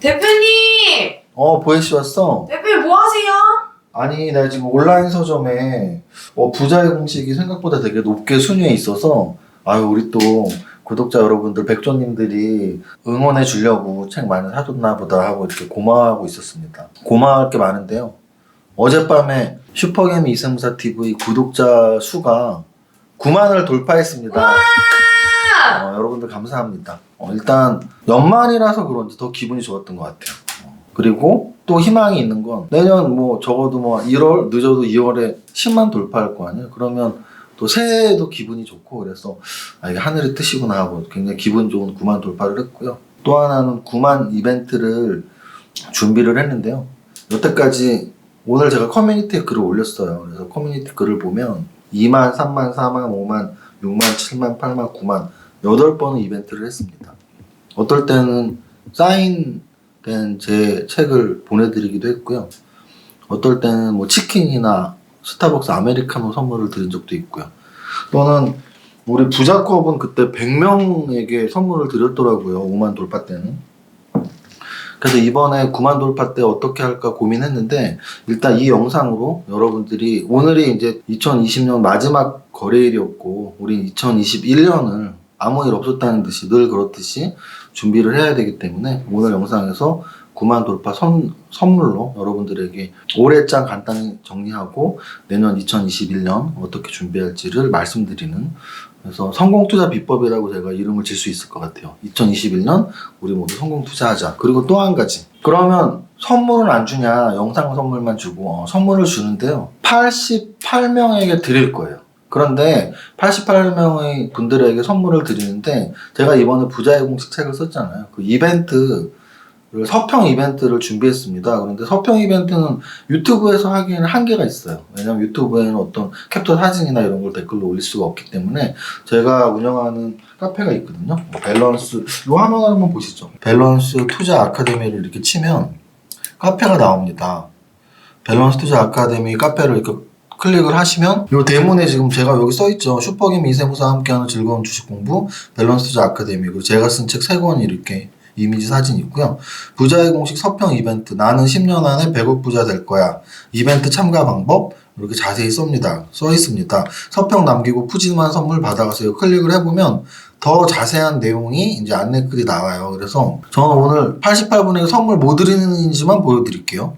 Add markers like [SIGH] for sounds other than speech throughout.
대표님! 어, 보혜씨 왔어? 대표님 뭐 하세요? 아니, 나 지금 온라인 서점에 어, 부자의 공식이 생각보다 되게 높게 순위에 있어서 아유, 우리 또 구독자 여러분들, 백조님들이 응원해 주려고 책 많이 사줬나 보다 하고 이렇게 고마워하고 있었습니다. 고마워할 게 많은데요. 어젯밤에 슈퍼게임 이세무사 TV 구독자 수가 9만을 돌파했습니다. 어, 여러분들 감사합니다. 어, 일단 연말이라서 그런지 더 기분이 좋았던 것 같아요. 어, 그리고 또 희망이 있는 건 내년 뭐 적어도 뭐 1월 늦어도 2월에 10만 돌파할 거 아니에요. 그러면 또 새해에도 기분이 좋고 그래서 아 이게 하늘의 뜻이구나 하고 굉장히 기분 좋은 9만 돌파를 했고요. 또 하나는 9만 이벤트를 준비를 했는데요. 여태까지 오늘 제가 커뮤니티에 글을 올렸어요. 그래서 커뮤니티 글을 보면 2만, 3만, 4만, 5만, 6만, 7만, 8만, 9만 여덟 번의 이벤트를 했습니다. 어떨 때는 사인된 제 책을 보내드리기도 했고요. 어떨 때는 뭐 치킨이나 스타벅스 아메리카노 선물을 드린 적도 있고요. 또는 우리 부자컵은 그때 100명에게 선물을 드렸더라고요. 5만 돌파 때는. 그래서 이번에 9만 돌파 때 어떻게 할까 고민했는데 일단 이 영상으로 여러분들이 오늘이 이제 2020년 마지막 거래일이었고 우린 2021년을 아무 일 없었다는 듯이 늘 그렇듯이 준비를 해야 되기 때문에 오늘 영상에서 9만 돌파 선, 선물로 여러분들에게 올해 장 간단히 정리하고 내년 2021년 어떻게 준비할지를 말씀드리는 그래서 성공 투자 비법이라고 제가 이름을 질 수 있을 것 같아요. 2021년 우리 모두 성공 투자하자. 그리고 또 한 가지. 그러면 선물은 안 주냐? 영상 선물만 주고 어, 선물을 주는데요. 88명에게 드릴 거예요. 그런데 88명의 분들에게 선물을 드리는데 제가 이번에 부자의 공식 책을 썼잖아요. 그 이벤트 서평 이벤트를 준비했습니다. 그런데 서평 이벤트는 유튜브에서 하기에는 한계가 있어요. 왜냐면 유튜브에는 어떤 캡처 사진이나 이런 걸 댓글로 올릴 수가 없기 때문에 제가 운영하는 카페가 있거든요. 밸런스, 이 화면 한번 보시죠. 밸런스 투자 아카데미를 이렇게 치면 카페가 나옵니다. 밸런스 투자 아카데미 카페를 이렇게 클릭을 하시면 이 대문에 지금 제가 여기 써있죠. 슈퍼게임 이세무사와 함께하는 즐거운 주식 공부 밸런스 투자 아카데미 그리고 제가 쓴 책 세 권이 이렇게 이미지 사진 있고요. 부자의 공식 서평 이벤트 나는 10년 안에 100억 부자 될 거야. 이벤트 참가 방법 이렇게 자세히 씁니다. 써 있습니다. 서평 남기고 푸짐한 선물 받아가세요. 클릭을 해보면 더 자세한 내용이 이제 안내글이 나와요. 그래서 저는 오늘 88분에게 선물 뭐 드리는지만 보여드릴게요.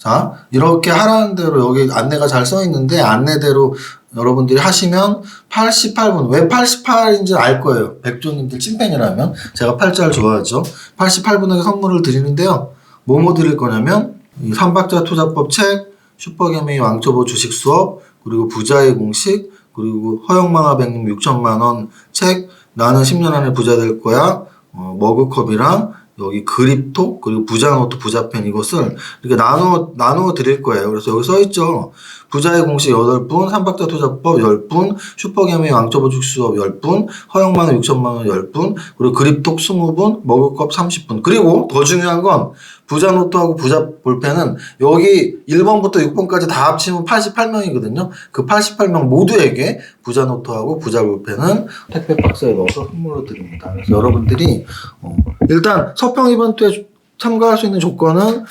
자, 이렇게 하라는 대로 여기 안내가 잘 써 있는데 안내대로 여러분들이 하시면 88분, 왜 88인지 알 거예요. 백조님들 찐팬이라면. 제가 8절 좋아하죠. 88분에게 선물을 드리는데요. 뭐뭐 드릴 거냐면, 이 삼박자 투자법 책, 슈퍼게임의 왕초보 주식 수업, 그리고 부자의 공식, 그리고 허영망아 백님 6천만 원 책, 나는 10년 안에 부자 될 거야, 어, 머그컵이랑 여기 그립톡 그리고 부자노트 부자펜 이것을 이렇게 나누어 나누어 드릴 거예요. 그래서 여기 써 있죠. 부자의 공식 8분, 삼박자 투자법 10분, 슈퍼게임의 왕초보 주식 수업 10분, 허영만원 6천만 원 10분, 그리고 그립톡 20분, 머그컵 30분. 그리고 더 중요한 건 부자 노트하고 부자 볼펜은 여기 1번부터 6번까지 다 합치면 88명이거든요. 그 88명 모두에게 부자 노트하고 부자 볼펜은 택배 박스에 넣어서 선물로 드립니다. 그래서 여러분들이 어, 일단 서평 이벤트에 참가할 수 있는 조건은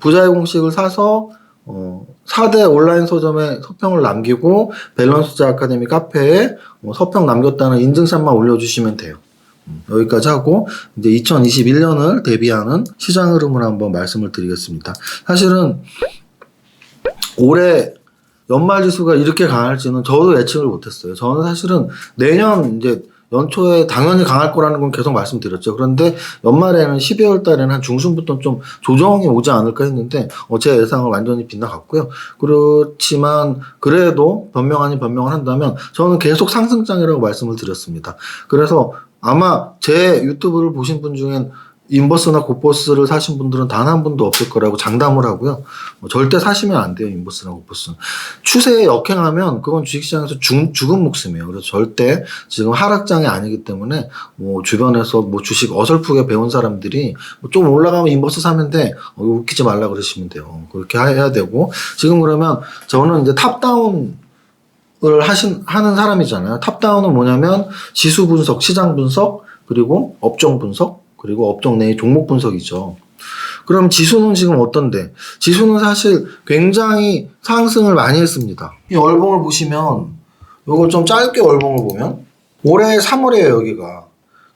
부자의 공식을 사서 어, 4대 온라인 서점에 서평을 남기고 밸런스자 아카데미 카페에 뭐 서평 남겼다는 인증샷만 올려주시면 돼요. 음, 여기까지 하고 이제 2021년을 대비하는 시장 흐름을 한번 말씀을 드리겠습니다. 사실은 올해 연말 지수가 이렇게 강할지는 저도 예측을 못했어요. 저는 사실은 내년 이제 연초에 당연히 강할 거라는 건 계속 말씀드렸죠. 그런데 연말에는 12월 달에는 한 중순부터 좀 조정이 오지 않을까 했는데 어, 제 예상을 완전히 빗나갔고요. 그렇지만 그래도 변명 아닌 변명을 한다면 저는 계속 상승장이라고 말씀을 드렸습니다. 그래서 아마 제 유튜브를 보신 분 중엔 인버스나 고버스를 사신 분들은 단 한 분도 없을 거라고 장담을 하고요. 뭐 절대 사시면 안 돼요, 인버스나 고버스는. 추세에 역행하면 그건 주식시장에서 죽, 죽은 목숨이에요. 그래서 절대 지금 하락장이 아니기 때문에 뭐 주변에서 뭐 주식 어설프게 배운 사람들이 뭐 좀 올라가면 인버스 사면 돼. 어, 웃기지 말라 그러시면 돼요. 그렇게 해야 되고 지금 그러면 저는 이제 탑다운 을 하신 하는 사람이잖아요. 탑다운은 뭐냐면 지수 분석, 시장 분석, 그리고 업종 분석, 그리고 업종 내의 종목 분석이죠. 그럼 지수는 지금 어떤데? 지수는 사실 굉장히 상승을 많이 했습니다. 이 월봉을 보시면 요거 좀 짧게 월봉을 보면 올해 3월이에요 여기가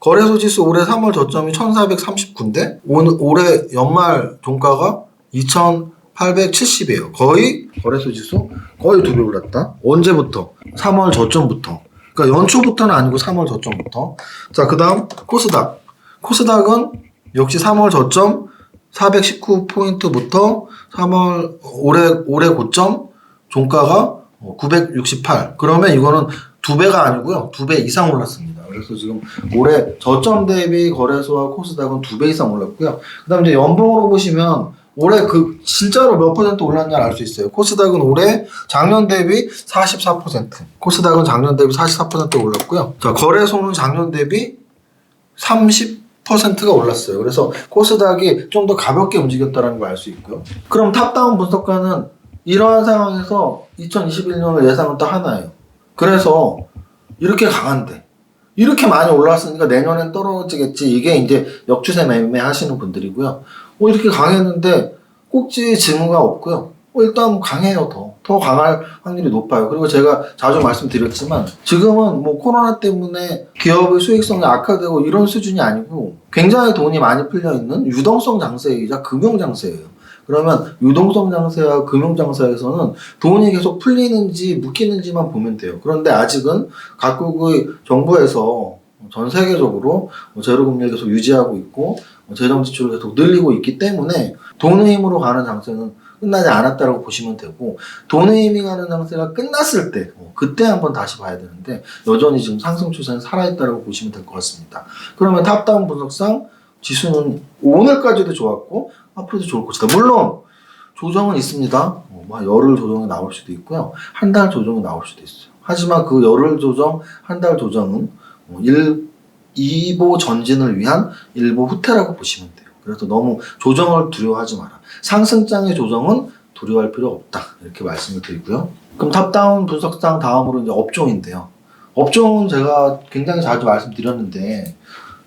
거래소 지수 올해 3월 저점이 1439인데 올해 연말 종가가 2870이에요 거의 거래소 지수 거의 두 배 올랐다 언제부터? 3월 저점부터 그러니까 연초부터는 아니고 3월 저점부터 자 그 다음 코스닥 코스닥은 역시 3월 저점 419포인트부터 3월 올해 올해 고점 종가가 968. 그러면 이거는 두 배가 아니고요. 두 배 이상 올랐습니다. 그래서 지금 올해 저점 대비 거래소와 코스닥은 두 배 이상 올랐고요. 그다음 이제 연봉으로 보시면 올해 그 진짜로 몇 퍼센트 올랐냐 알수 있어요. 코스닥은 올해 작년 대비 44%. 코스닥은 작년 대비 44% 올랐고요. 자, 거래소는 작년 대비 30%가 올랐어요. 그래서 코스닥이 좀 더 가볍게 움직였다는 걸 알 수 있고요. 그럼 탑다운 분석가는 이러한 상황에서 2021년을 예상은 딱 하나예요. 그래서 이렇게 강한데 이렇게 많이 올랐으니까 내년엔 떨어지겠지. 이게 이제 역추세 매매 하시는 분들이고요. 뭐 이렇게 강했는데 꼭지 징후가 없고요. 뭐 일단 강해요 더. 더 강할 확률이 높아요. 그리고 제가 자주 말씀드렸지만 지금은 뭐 코로나 때문에 기업의 수익성이 악화되고 이런 수준이 아니고 굉장히 돈이 많이 풀려 있는 유동성 장세이자 금융 장세예요. 그러면 유동성 장세와 금융 장세에서는 돈이 계속 풀리는지 묶이는지만 보면 돼요. 그런데 아직은 각국의 정부에서 전 세계적으로 제로 금리를 계속 유지하고 있고 재정 지출을 계속 늘리고 있기 때문에 돈의 힘으로 가는 장세는 끝나지 않았다라고 보시면 되고 돈의 힘이 가는 장세가 끝났을 때 어, 그때 한번 다시 봐야 되는데 여전히 지금 상승 추세는 살아있다라고 보시면 될 것 같습니다. 그러면 탑다운 분석상 지수는 오늘까지도 좋았고 앞으로도 좋을 것이다. 물론 조정은 있습니다. 어, 뭐 열흘 조정이 나올 수도 있고요. 한 달 조정이 나올 수도 있어요. 하지만 그 열흘 조정, 한 달 조정은 2보 전진을 위한 일보 후퇴라고 보시면 돼요. 그래서 너무 조정을 두려워하지 마라. 상승장의 조정은 두려워할 필요 없다. 이렇게 말씀을 드리고요. 그럼 탑다운 분석상 다음으로 이제 업종인데요. 업종은 제가 굉장히 자주 말씀드렸는데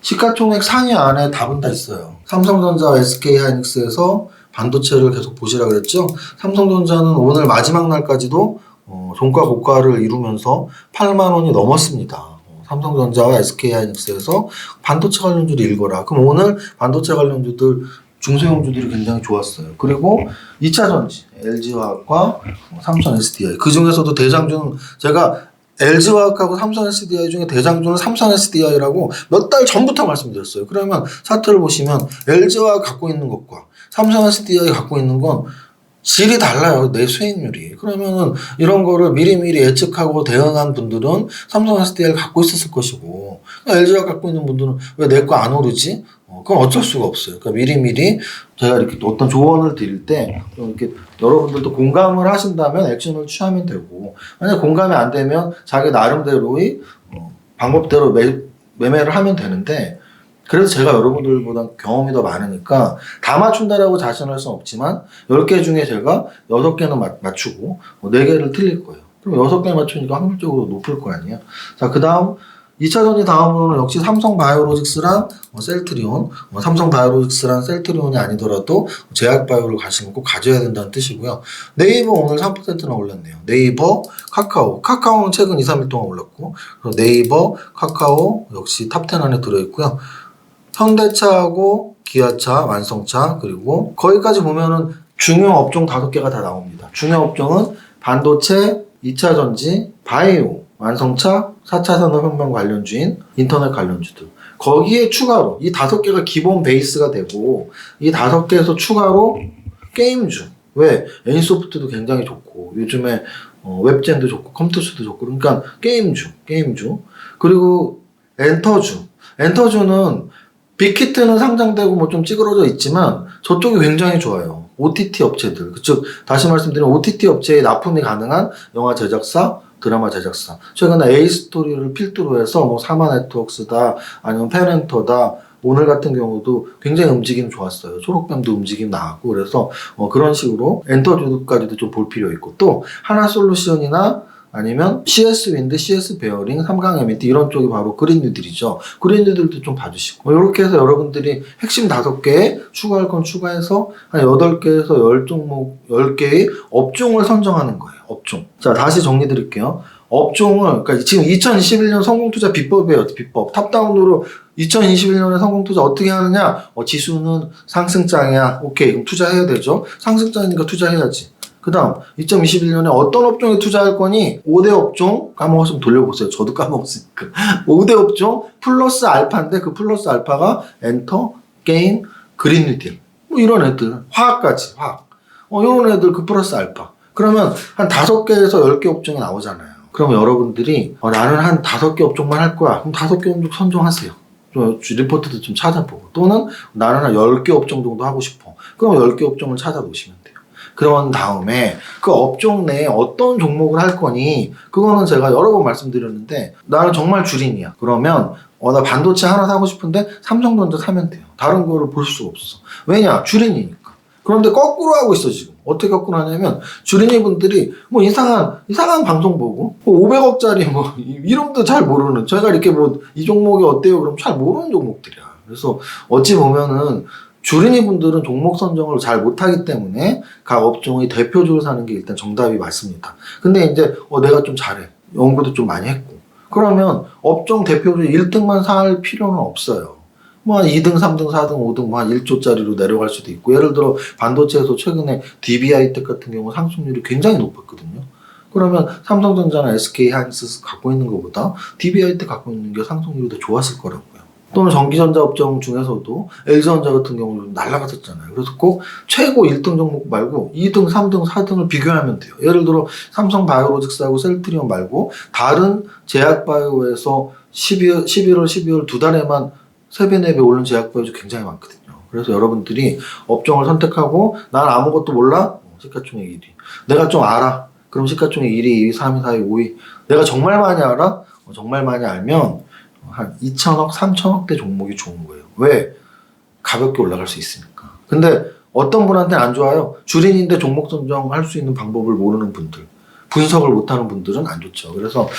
시가총액 상위 안에 답은 다 있어요. 삼성전자, SK하이닉스에서 반도체를 계속 보시라 그랬죠. 삼성전자는 오늘 마지막 날까지도 어, 종가 고가를 이루면서 8만 원이 넘었습니다. 어, 삼성전자와 SK하이닉스에서 반도체 관련주를 읽어라. 그럼 오늘 반도체 관련주들 중소형주들이 굉장히 좋았어요. 그리고 2차 전지, LG화학과 삼성 SDI. 그 중에서도 대장주는 제가 LG화학하고 삼성 SDI 중에 대장주는 삼성 SDI라고 몇 달 전부터 말씀드렸어요. 그러면 차트를 보시면 LG화학 갖고 있는 것과 삼성 SDI 갖고 있는 건 질이 달라요. 내 수익률이. 그러면은 이런 거를 미리미리 예측하고 대응한 분들은 삼성 SDI를 갖고 있었을 것이고 LG가 갖고 있는 분들은 왜 내 거 안 오르지? 어, 그건 어쩔 수가 없어요. 그러니까 미리미리 제가 이렇게 또 어떤 조언을 드릴 때 이렇게 여러분들도 공감을 하신다면 액션을 취하면 되고 만약 공감이 안 되면 자기 나름대로의 어, 방법대로 매, 매매를 하면 되는데 그래서 제가 여러분들보다 경험이 더 많으니까 다 맞춘다라고 자신할 수는 없지만 10개 중에 제가 6개는 맞, 맞추고 4개를 틀릴 거예요. 그럼 6개 맞추니까 확률적으로 높을 거 아니에요. 자, 그 다음 2차 전지 다음으로는 역시 삼성 바이오로직스랑 어, 셀트리온, 어, 삼성 바이오로직스랑 셀트리온이 아니더라도 제약 바이오를 가시면 꼭 가져야 된다는 뜻이고요. 네이버 오늘 3%나 올랐네요. 네이버, 카카오. 카카오는 최근 2, 3일 동안 올랐고, 네이버, 카카오 역시 탑10 안에 들어있고요. 현대차하고 기아차, 완성차, 그리고 거기까지 보면은 중요 업종 다섯 개가 다 나옵니다. 중요 업종은 반도체, 2차 전지, 바이오, 완성차, 4차 산업혁명 관련주인, 인터넷 관련주들. 거기에 추가로 이 다섯 개가 기본 베이스가 되고 이 다섯 개에서 추가로 게임주. 왜? 애니소프트도 굉장히 좋고 요즘에 어, 웹젠도 좋고 컴퓨터스도 좋고 그러니까 게임주, 게임주. 그리고 엔터주. 엔터주는 빅히트는 상장되고 뭐 좀 찌그러져 있지만 저쪽이 굉장히 좋아요. OTT 업체들. 즉 다시 말씀드리면 OTT 업체에 납품이 가능한 영화 제작사, 드라마 제작사. 최근에 A 스토리를 필두로 해서 뭐 사마 네트워크스다 아니면 페렌터다 오늘 같은 경우도 굉장히 움직임 좋았어요. 초록뱀도 움직임 나왔고 그래서 어, 그런 식으로 엔터주까지도 좀 볼 필요 있고 또 하나 솔루션이나 아니면 CS 윈드, CS 베어링, 삼강 에미티 이런 쪽이 바로 그린뉴들이죠. 그린뉴들도 좀 봐주시고 이렇게 해서 여러분들이 핵심 다섯 개 추가할 건 추가해서 한 여덟 개에서 열 종목, 열 개의 업종을 선정하는 거예요. 업종. 자 다시 정리 드릴게요. 업종을 그러니까 지금 2021년 성공투자 비법이에요. 비법. 탑다운으로 2021년에 성공투자 어떻게 하느냐? 어, 지수는 상승장이야. 오케이. 그럼 투자해야 되죠. 상승장이니까 투자해야지. 그 다음, 2021년에 어떤 업종에 투자할 거니? 5대 업종, 까먹었으면 돌려보세요. 저도 까먹었으니까. [LAUGHS] 5대 업종, 플러스 알파인데 그 플러스 알파가 엔터, 게임, 그린 리딜. 뭐 이런 애들. 화학까지, 화학. 어, 이런 애들 그 플러스 알파. 그러면 한 다섯 개에서 열개 업종이 나오잖아요. 그러면 여러분들이 어, 나는 한 다섯 개 업종만 할 거야. 그럼 다섯 개 업종 선정하세요. 좀 리포트도 좀 찾아보고 또는 나는 한 10개 업종 정도 하고 싶어. 그럼 10개 업종을 찾아보시면. 그런 다음에 그 업종 내에 어떤 종목을 할 거니 그거는 제가 여러 번 말씀드렸는데 나는 정말 주린이야. 그러면 어, 나 반도체 하나 사고 싶은데 삼성전자 사면 돼요. 다른 거를 볼 수가 없어. 왜냐? 주린이니까. 그런데 거꾸로 하고 있어 지금. 어떻게 거꾸로 하냐면 주린이 분들이 뭐 이상한 이상한 방송 보고 뭐 500억짜리 뭐 이- [LAUGHS] 이름도 잘 모르는 제가 이렇게 뭐 이 종목이 어때요? 그럼 잘 모르는 종목들이야. 그래서 어찌 보면은 주린이 분들은 종목 선정을 잘 못하기 때문에 각 업종의 대표적으로 사는 게 일단 정답이 맞습니다. 근데 이제 어, 내가 좀 잘해. 연구도 좀 많이 했고. 그러면 업종 대표적으로 1등만 살 필요는 없어요. 뭐 한 2등, 3등, 4등, 5등 뭐한 1조짜리로 내려갈 수도 있고 예를 들어 반도체에서 최근에 DBI텍 같은 경우 상승률이 굉장히 높았거든요. 그러면 삼성전자나 SK 하이닉스 갖고 있는 것보다 DBI텍 갖고 있는 게 상승률이 더 좋았을 거라고요. 또는 전기전자 업종 중에서도 LG전자 같은 경우는 날라갔었잖아요. 그래서 꼭 최고 1등 종목 말고 2등, 3등, 4등을 비교하면 돼요. 예를 들어 삼성 바이오로직스하고 셀트리온 말고 다른 제약바이오에서 12월, 11월, 12월 두 달에만 3배, 4배 오른 제약바이오 굉장히 많거든요. 그래서 여러분들이 업종을 선택하고 난 아무것도 몰라? 어, 시가총액 1위. 내가 좀 알아. 그럼 시가총액 1위, 2위, 3위, 4위, 5위. 내가 정말 많이 알아? 어, 정말 많이 알면 한 2천억, 3천억대 종목이 좋은 거예요. 왜? 가볍게 올라갈 수 있으니까. 근데 어떤 분한테는 안 좋아요. 주린인데 종목 선정할 수 있는 방법을 모르는 분들. 분석을 못하는 분들은 안 좋죠. 그래서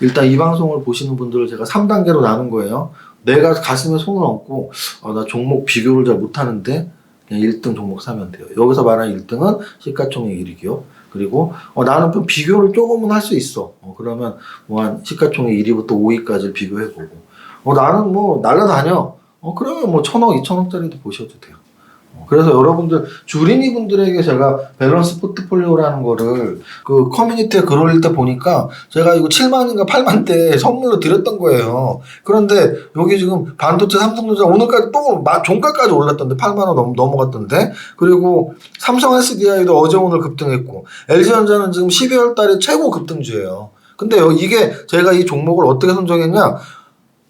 일단 이 방송을 보시는 분들을 제가 3단계로 나눈 거예요. 내가 가슴에 손을 얹고 어, 나 종목 비교를 잘 못하는데 그냥 1등 종목 사면 돼요. 여기서 말하는 1등은 시가총액 1위기업. 그리고 어, 나는 좀 비교를 조금은 할 수 있어. 어, 그러면 뭐 한 시가총액 1위부터 5위까지 비교해보고 어, 나는 뭐 날라다녀. 어, 그러면 뭐 천억, 이천억짜리도 보셔도 돼요. 어, 그래서 여러분들 주린이 분들에게 제가 밸런스 포트폴리오라는 거를 그 커뮤니티에 글 올릴 때 보니까 제가 이거 7만인가 8만 대 선물로 드렸던 거예요. 그런데 여기 지금 반도체 삼성전자 오늘까지 또 마- 종가까지 올랐던데 8만 원 넘, 넘어갔던데 그리고 삼성 SDI도 어제 오늘 급등했고 LG전자는 지금 12월 달에 최고 급등주예요. 근데 여- 이게 제가 이 종목을 어떻게 선정했냐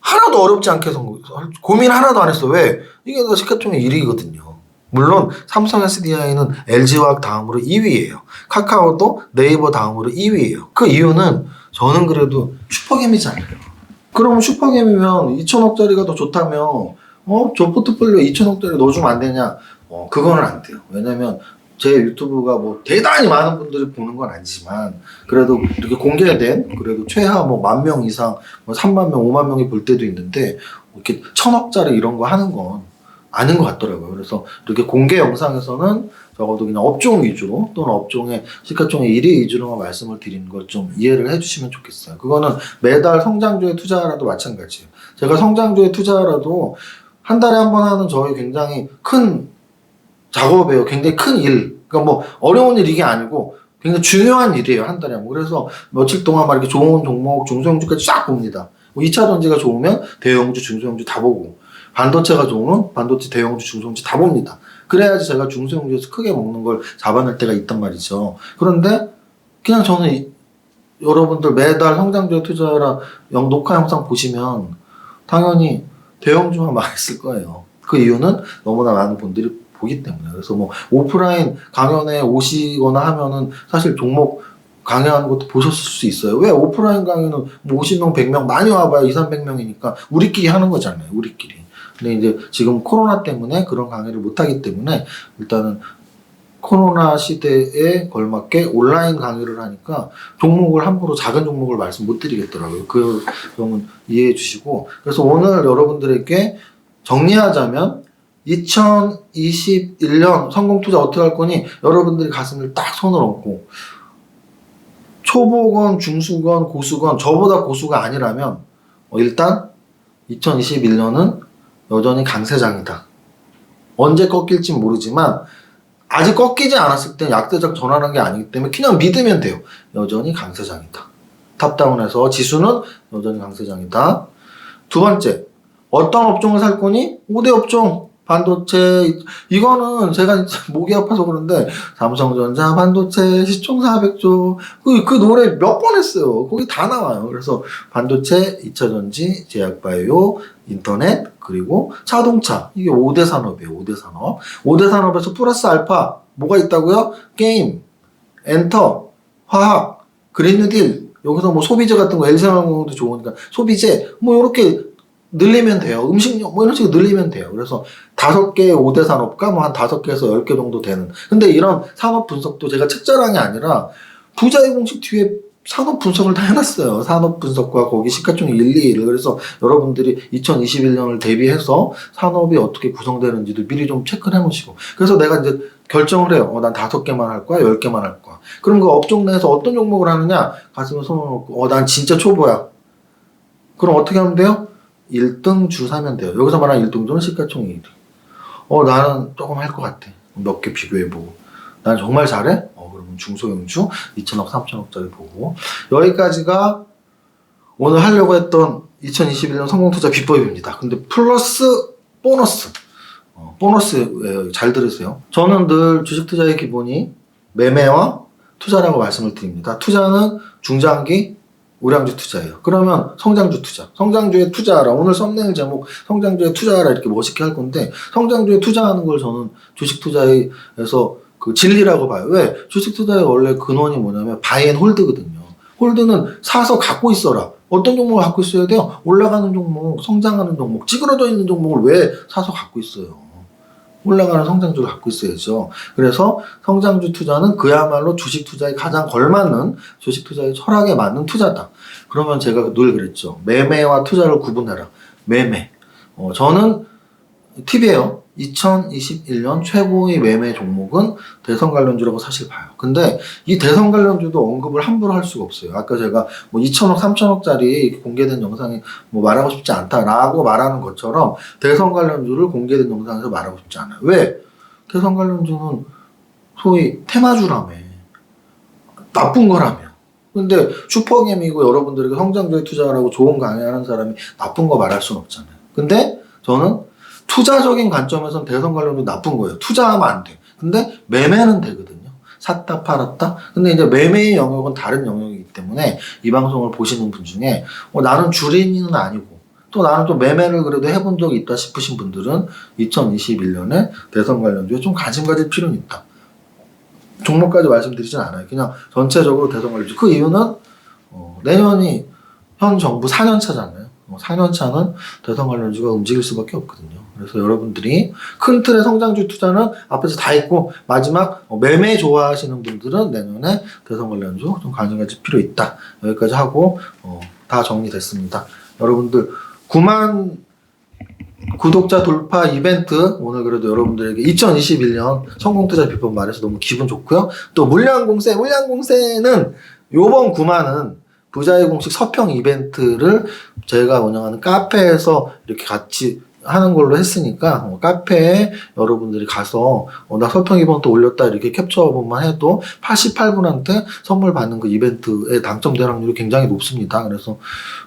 하나도 어렵지 않게 선 고민 하나도 안 했어. 왜? 이게 다 시가총액 1위거든요. 물론 삼성 SDI는 LG화학 다음으로 2위예요. 카카오도 네이버 다음으로 2위예요. 그 이유는 저는 그래도 슈퍼겜이잖아요. 그럼 슈퍼겜이면 2천억짜리가 더 좋다면 어? 저 포트폴리오 2천억짜리 넣어주면 안 되냐? 어, 그거는 안 돼요. 왜냐면 제 유튜브가 뭐 대단히 많은 분들이 보는 건 아니지만 그래도 이렇게 공개된 그래도 최하 뭐 만 명 이상 뭐 3만 명, 5만 명이 볼 때도 있는데 이렇게 천억짜리 이런 거 하는 건 아닌 것 같더라고요. 그래서 이렇게 공개 영상에서는 적어도 그냥 업종 위주로 또는 업종의 시가총액 1위 위주로만 말씀을 드리는 걸 좀 이해를 해주시면 좋겠어요. 그거는 매달 성장주에 투자하라도 마찬가지예요. 제가 성장주에 투자하라도 한 달에 한 번 하는 저희 굉장히 큰 작업이에요. 굉장히 큰 일. 그러니까 뭐 어려운 일 이게 아니고 굉장히 중요한 일이에요. 한 달에 한 번. 그래서 며칠 동안 막 이렇게 좋은 종목, 중소형주까지 쫙 봅니다. 뭐 2차 전지가 좋으면 대형주, 중소형주 다 보고 반도체가 좋으면 반도체, 대형주, 중소형주 다 봅니다. 그래야지 제가 중소형주에서 크게 먹는 걸 잡아낼 때가 있단 말이죠. 그런데 그냥 저는 이- 여러분들 매달 성장주에 투자하라 영, 녹화 영상 보시면 당연히 대형주만 [LAUGHS] 망했을 거예요. 그 이유는 너무나 많은 분들이 보기 때문에. 그래서 뭐 오프라인 강연에 오시거나 하면은 사실 종목 강의하는 것도 보셨을 수 있어요. 왜 오프라인 강의는 뭐 50명, 100명 많이 와봐야 2, 300명이니까 우리끼리 하는 거잖아요. 우리끼리. 근데 이제 지금 코로나 때문에 그런 강의를 못 하기 때문에 일단은 코로나 시대에 걸맞게 온라인 강의를 하니까 종목을 함부로 작은 종목을 말씀 못 드리겠더라고요. 그 점은 이해해 주시고 그래서 오늘 여러분들에게 정리하자면 2021년 성공 투자 어떻게 할 거니 여러분들이 가슴을 딱 손을 얹고 초보건 중수건 고수건 저보다 고수가 아니라면 어, 일단 2021년은 여전히 강세장이다. 언제 꺾일지 모르지만 아직 꺾이지 않았을 때 약대적 전환한 게 아니기 때문에 그냥 믿으면 돼요. 여전히 강세장이다. 탑다운해서 지수는 여전히 강세장이다. 두 번째, 어떤 업종을 살 거니? 5대 업종. 반도체, 이거는 제가 목이 아파서 그런데, 삼성전자, 반도체, 시총 400조, 그, 그 노래 몇 번 했어요. 거기 다 나와요. 그래서 반도체, 2차전지, 제약바이오, 인터넷, 그리고 자동차. 이게 5대 산업이에요. 5대 산업. 5대 산업에서 플러스 알파, 뭐가 있다고요? 게임, 엔터, 화학, 그린 뉴딜, 여기서 뭐 소비재 같은 거, LG화학도 좋으니까 소비재, 뭐 이렇게 늘리면 돼요. 음식료, 뭐 이런 식으로 늘리면 돼요. 그래서 다섯 개의 5대 산업가 뭐한 다섯 개에서 열 개 정도 되는. 근데 이런 산업 분석도 제가 책자랑이 아니라 부자의 공식 뒤에 산업 분석을 다 해놨어요. 산업 분석과 거기 시가총액 1, 2, 1. 그래서 여러분들이 2021년을 대비해서 산업이 어떻게 구성되는지도 미리 좀 체크를 해놓으시고. 그래서 내가 이제 결정을 해요. 어, 난 다섯 개만 할 거야, 열 개만 할 거야. 그럼 그 업종 내에서 어떤 종목을 하느냐? 가슴에 손을 얹고, 어, 난 진짜 초보야. 그럼 어떻게 하면 돼요? 1등 주 사면 돼요. 여기서 말하는 1등 주는 시가총액이 어, 나는 조금 할 것 같아. 몇 개 비교해보고. 난 정말 잘해? 어, 그러면 중소형주 2천억, 3천억짜리 보고. 여기까지가 오늘 하려고 했던 2021년 성공투자 비법입니다. 근데 플러스 보너스. 어, 보너스 예, 잘 들으세요. 저는 늘 주식 투자의 기본이 매매와 투자라고 말씀을 드립니다. 투자는 중장기 우량주 투자예요. 그러면 성장주 투자. 성장주에 투자하라. 오늘 썸네일 제목 성장주에 투자하라 이렇게 멋있게 할 건데 성장주에 투자하는 걸 저는 주식 투자에서 그 진리라고 봐요. 왜? 주식 투자의 원래 근원이 뭐냐면 바이앤 홀드거든요. 홀드는 사서 갖고 있어라. 어떤 종목을 갖고 있어야 돼요? 올라가는 종목, 성장하는 종목, 찌그러져 있는 종목을 왜 사서 갖고 있어요? 올라가는 성장주를 갖고 있어야죠. 그래서 성장주 투자는 그야말로 주식 투자에 가장 걸맞는 주식 투자의 철학에 맞는 투자다. 그러면 제가 늘 그랬죠. 매매와 투자를 구분해라. 매매. 어, 저는 팁이에요. 2021년 최고의 매매 종목은 대선 관련주라고 사실 봐요. 근데 이 대선 관련주도 언급을 함부로 할 수가 없어요. 아까 제가 뭐 2천억, 3천억짜리 공개된 영상이 뭐 말하고 싶지 않다라고 말하는 것처럼 대선 관련주를 공개된 영상에서 말하고 싶지 않아요. 왜? 대선 관련주는 소위 테마주라며. 나쁜 거라며. 근데 슈퍼게임이고 여러분들에게 성장주에 투자하라고 좋은 강의하는 사람이 나쁜 거 말할 수는 없잖아요. 근데 저는 투자적인 관점에서는 대선 관련주 나쁜 거예요. 투자하면 안 돼. 근데 매매는 되거든요. 샀다 팔았다. 근데 이제 매매의 영역은 다른 영역이기 때문에 이 방송을 보시는 분 중에 어, 나는 주린이는 아니고 또 나는 또 매매를 그래도 해본 적이 있다 싶으신 분들은 2021년에 대선 관련주에 좀 관심 가질 필요는 있다. 종목까지 말씀드리진 않아요. 그냥 전체적으로 대선 관련주. 그 이유는 어, 내년이 현 정부 4년 차잖아요. 4년 차는 대선 관련주가 움직일 수밖에 없거든요. 그래서 여러분들이 큰 틀의 성장주 투자는 앞에서 다 했고 마지막 어, 매매 좋아하시는 분들은 내년에 대선 관련주 좀 가질 필요 있다. 여기까지 하고 어, 다 정리됐습니다. 여러분들 9만 구독자 돌파 이벤트 오늘 그래도 여러분들에게 2021년 성공 투자 비법 말해서 너무 기분 좋고요. 또 물량공세 물량공세는 요번 9만은 부자의 공식 서평 이벤트를 저희가 운영하는 카페에서 이렇게 같이 하는 걸로 했으니까 어, 카페에 여러분들이 가서 어, 나 서평 이벤트 올렸다 이렇게 캡처본만 해도 88분한테 선물 받는 그 이벤트에 당첨될 확률이 굉장히 높습니다. 그래서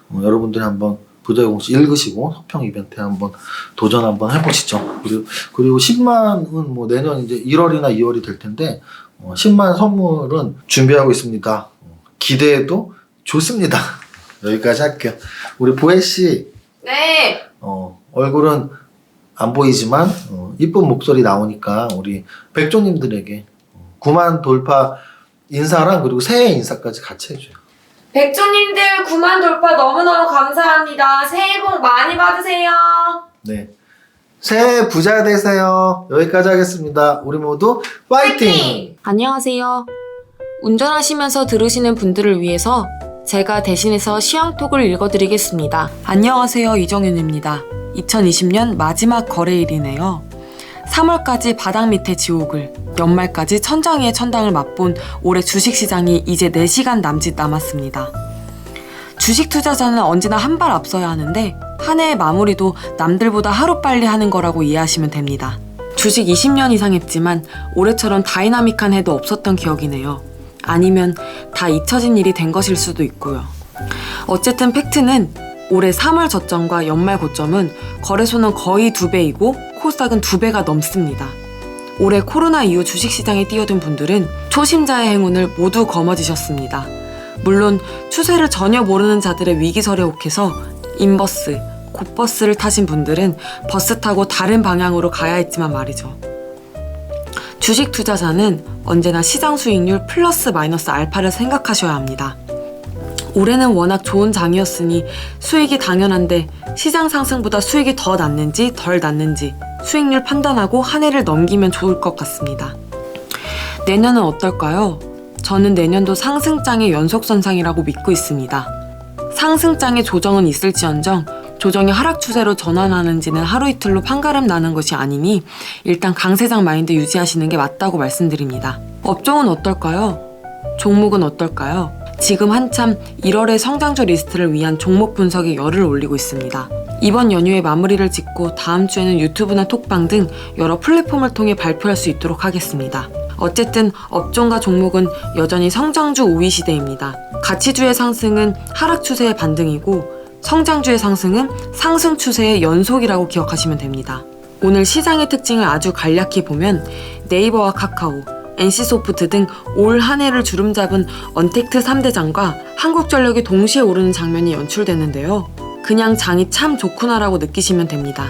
어, 여러분들이 한번 부자의 공식 읽으시고 서평 이벤트에 한번 도전 한번 해보시죠. 그리고 그리고 10만은 뭐 내년 이제 1월이나 2월이 될 텐데 어, 10만 선물은 준비하고 있습니다. 어, 기대해도 좋습니다. 여기까지 할게요. 우리 보혜 씨 네. 어, 얼굴은 안 보이지만 어, 이쁜 목소리 나오니까 우리 백조님들에게 어, 9만 돌파 인사랑 그리고 새해 인사까지 같이 해줘요. 백조님들 9만 돌파 너무너무 감사합니다. 새해 복 많이 받으세요. 네. 새해 부자 되세요. 여기까지 하겠습니다. 우리 모두 파이팅! 안녕하세요. 운전하시면서 들으시는 분들을 위해서 제가 대신해서 시황톡을 읽어드리겠습니다. 안녕하세요. 이정윤입니다. 2020년 마지막 거래일이네요. 3월까지 바닥 밑에 지옥을, 연말까지 천장 위의 천당을 맛본 올해 주식시장이 이제 4시간 남짓 남았습니다. 주식 투자자는 언제나 한 발 앞서야 하는데 한 해의 마무리도 남들보다 하루빨리 하는 거라고 이해하시면 됩니다. 주식 20년 이상 했지만 올해처럼 다이나믹한 해도 없었던 기억이네요. 아니면 다 잊혀진 일이 된 것일 수도 있고요. 어쨌든 팩트는 올해 3월 저점과 연말 고점은 거래소는 거의 두 배이고 코스닥은 두 배가 넘습니다. 올해 코로나 이후 주식시장에 뛰어든 분들은 초심자의 행운을 모두 거머쥐셨습니다. 물론 추세를 전혀 모르는 자들의 위기설에 혹해서 인버스, 곧버스를 타신 분들은 버스 타고 다른 방향으로 가야 했지만 말이죠. 주식 투자자는 언제나 시장 수익률 플러스 마이너스 알파를 생각하셔야 합니다. 올해는 워낙 좋은 장이었으니 수익이 당연한데 시장 상승보다 수익이 더 났는지 덜 났는지 수익률 판단하고 한 해를 넘기면 좋을 것 같습니다. 내년은 어떨까요? 저는 내년도 상승장의 연속선상이라고 믿고 있습니다. 상승장의 조정은 있을지언정 조정이 하락 추세로 전환하는지는 하루 이틀로 판가름 나는 것이 아니니 일단 강세장 마인드 유지하시는 게 맞다고 말씀드립니다. 업종은 어떨까요? 종목은 어떨까요? 지금 한참 1월의 성장주 리스트를 위한 종목 분석에 열을 올리고 있습니다. 이번 연휴에 마무리를 짓고 다음 주에는 유튜브나 톡방 등 여러 플랫폼을 통해 발표할 수 있도록 하겠습니다. 어쨌든 업종과 종목은 여전히 성장주 우위 시대입니다. 가치주의 상승은 하락 추세의 반등이고 성장주의 상승은 상승 추세의 연속이라고 기억하시면 됩니다. 오늘 시장의 특징을 아주 간략히 보면 네이버와 카카오, NC소프트 등 올 한 해를 주름잡은 언택트 3대장과 한국전력이 동시에 오르는 장면이 연출되는데요. 그냥 장이 참 좋구나라고 느끼시면 됩니다.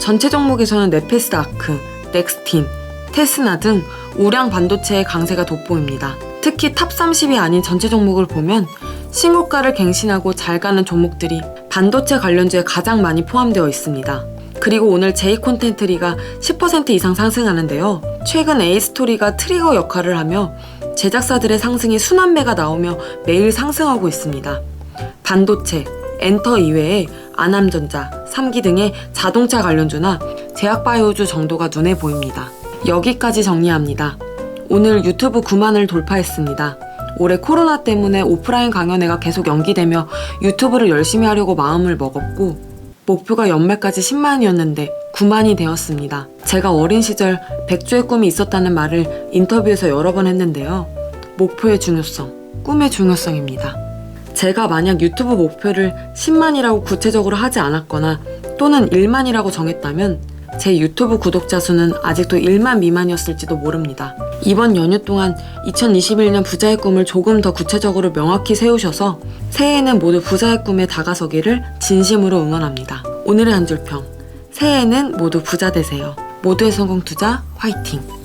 전체 종목에서는 네페스 아크, 넥스틴, 테스나 등 우량 반도체의 강세가 돋보입니다. 특히 탑 30이 아닌 전체 종목을 보면 신고가를 갱신하고 잘 가는 종목들이 반도체 관련주에 가장 많이 포함되어 있습니다. 그리고 오늘 제이 콘텐트리가 10% 이상 상승하는데요. 최근 에이스토리가 트리거 역할을 하며 제작사들의 상승이 순환매가 나오며 매일 상승하고 있습니다. 반도체, 엔터 이외에 아남전자, 3기 등의 자동차 관련주나 제약바이오주 정도가 눈에 보입니다. 여기까지 정리합니다. 오늘 유튜브 9만을 돌파했습니다. 올해 코로나 때문에 오프라인 강연회가 계속 연기되며 유튜브를 열심히 하려고 마음을 먹었고 목표가 연말까지 10만이었는데 9만이 되었습니다. 제가 어린 시절 백조의 꿈이 있었다는 말을 인터뷰에서 여러 번 했는데요. 목표의 중요성, 꿈의 중요성입니다. 제가 만약 유튜브 목표를 10만이라고 구체적으로 하지 않았거나 또는 1만이라고 정했다면 제 유튜브 구독자 수는 아직도 1만 미만이었을지도 모릅니다. 이번 연휴 동안 2021년 부자의 꿈을 조금 더 구체적으로 명확히 세우셔서 새해에는 모두 부자의 꿈에 다가서기를 진심으로 응원합니다. 오늘의 한 줄 평. 새해에는 모두 부자 되세요. 모두의 성공 투자 화이팅!